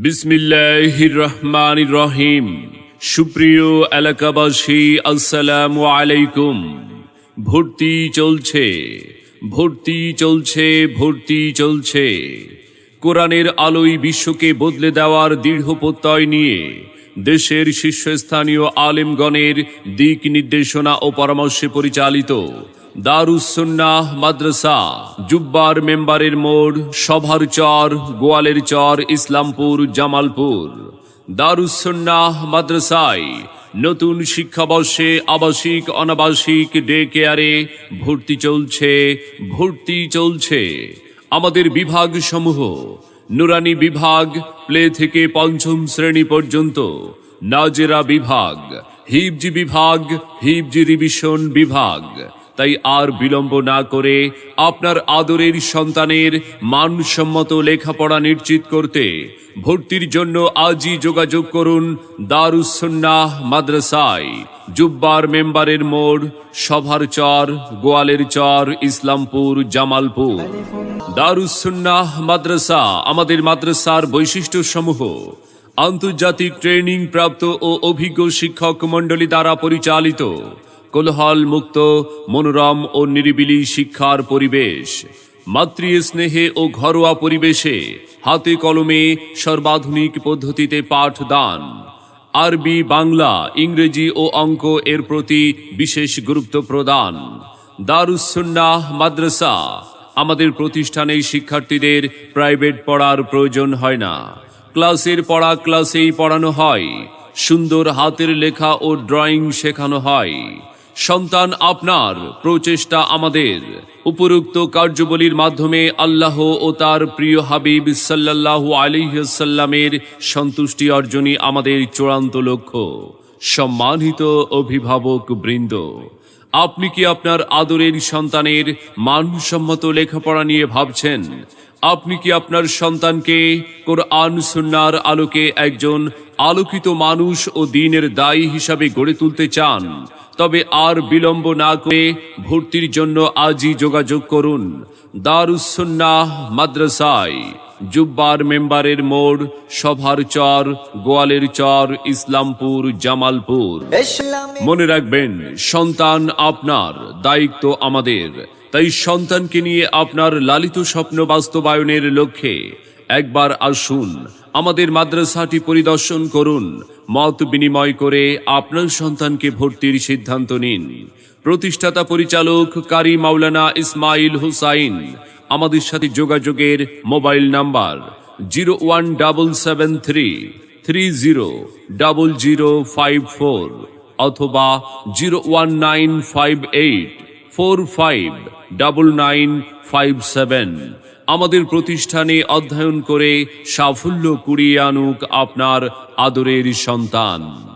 বিসমিল্লাহির রহমান রহিম সুপ্রিয় এলাকাবাসী, আসসালামু আলাইকুম। ভর্তি চলছে ভর্তি চলছে ভর্তি চলছে। কোরআনের আলোয় বিশ্বকে বদলে দেওয়ার দৃঢ় প্রত্যয় নিয়ে দেশের শীর্ষস্থানীয় আলেমগণের দিক নির্দেশনা ও পরামর্শে পরিচালিত দারুসন্নাহ মাদ্রাসা, জুব্বার মেম্বারের মোড়, সভার চর, গোয়ালের চর, ইসলামপুর, জামালপুর। দারুসন্নাহ মাদ্রাসায় নতুন শিক্ষাবর্ষে আবাসিক, অনাবাসিক ডে কেয়ারে ভর্তি চলছে ভর্তি চলছে। আমাদের বিভাগ সমূহ নুরানি বিভাগ প্লে থেকে পঞ্চম শ্রেণি পর্যন্ত। নাজেরা বিভাগ হিবজি বিভাগ হিবজি রিভিশন বিভাগ। তাই আর বিলম্ব না করে আপনার আদরের সন্তানের মানসম্মত লেখাপড়া নিশ্চিত করতে ভর্তির জন্য আজই যোগাযোগ করুন দারুসন্নাহ মাদ্রাসায়, জুব্বার মেম্বারের মোড়, সভার চর, গোয়ালের চর, ইসলামপুর, জামালপুর। দারুসন্নাহ মাদ্রাসা আমাদের মাদ্রাসার বৈশিষ্ট্য সমূহ আন্তর্জাতিক ট্রেনিং প্রাপ্ত ও অভিজ্ঞ শিক্ষক মণ্ডলী দ্বারা পরিচালিত। কোলহল মুক্ত মনোরম ও নিরিবিলি শিক্ষার পরিবেশ। মাতৃ স্নেহে ও ঘরোয়া পরিবেশে হাতে কলমে সর্বাধুনিক পদ্ধতিতে পাঠদান। আরবি, বাংলা, ইংরেজি ও অঙ্ক এর প্রতি বিশেষ গুরুত্ব প্রদান। দারুসন্নাহ মাদ্রাসা, আমাদের প্রতিষ্ঠানে শিক্ষার্থীদের প্রাইভেট পড়ার প্রয়োজন হয় না। ক্লাসের পড়া ক্লাসেই পড়ানো হয়। সুন্দর হাতের লেখা ও ড্রয়িং শেখানো হয়। সন্তান আপনার, প্রচেষ্টা আমাদের। উপরোক্ত কার্যবলীর মাধ্যমে আল্লাহ ও তার প্রিয় হাবিব সাল্লাহ আলিহাল্লামের সন্তুষ্টি অর্জনই আমাদের চূড়ান্ত লক্ষ্য। সম্মানিত অভিভাবক বৃন্দ, আপনি কি আপনার আদরের সন্তানের মানসম্মত লেখাপড়া নিয়ে ভাবছেন? আপনি কি আপনার সন্তানকে কোরআন সুন্নার আলোকে একজন আলোকিত মানুষ ও দিনের দায়ী হিসাবে গড়ে তুলতে চান? তবে আর বিলম্ব না করে ভর্তির জন্য আজই যোগাযোগ করুন। দারুসন্নাহ মাদ্রাসায় জুব্বার মেম্বারের মোড় সভার চর গোয়ালের চর ইসলামপুর জামালপুর। মনে রাখবেন সন্তান আপনার দায়িত্ব আমাদের। তাই সন্তানকে নিয়ে আপনার লালিত স্বপ্ন বাস্তবায়নের লক্ষ্যে একবার আসুন, আমাদের মাদ্রাসাটি পরিদর্শন করুন, মত বিনিময় করে আপনার সন্তানকে ভর্তির সিদ্ধান্ত নিন। প্রতিষ্ঠাতা পরিচালক কারি মাওলানা ইসমাইল হুসাইন, আমাদের সাথে যোগাযোগের mobile number zero one double seven three three zero double zero five four অথবা zero one nine five eight four five nine five seven আমাদের প্রতিষ্ঠানে অধ্যয়ন করে সাফল্য কুড়িয়ে আনুক আপনার আদরের সন্তান।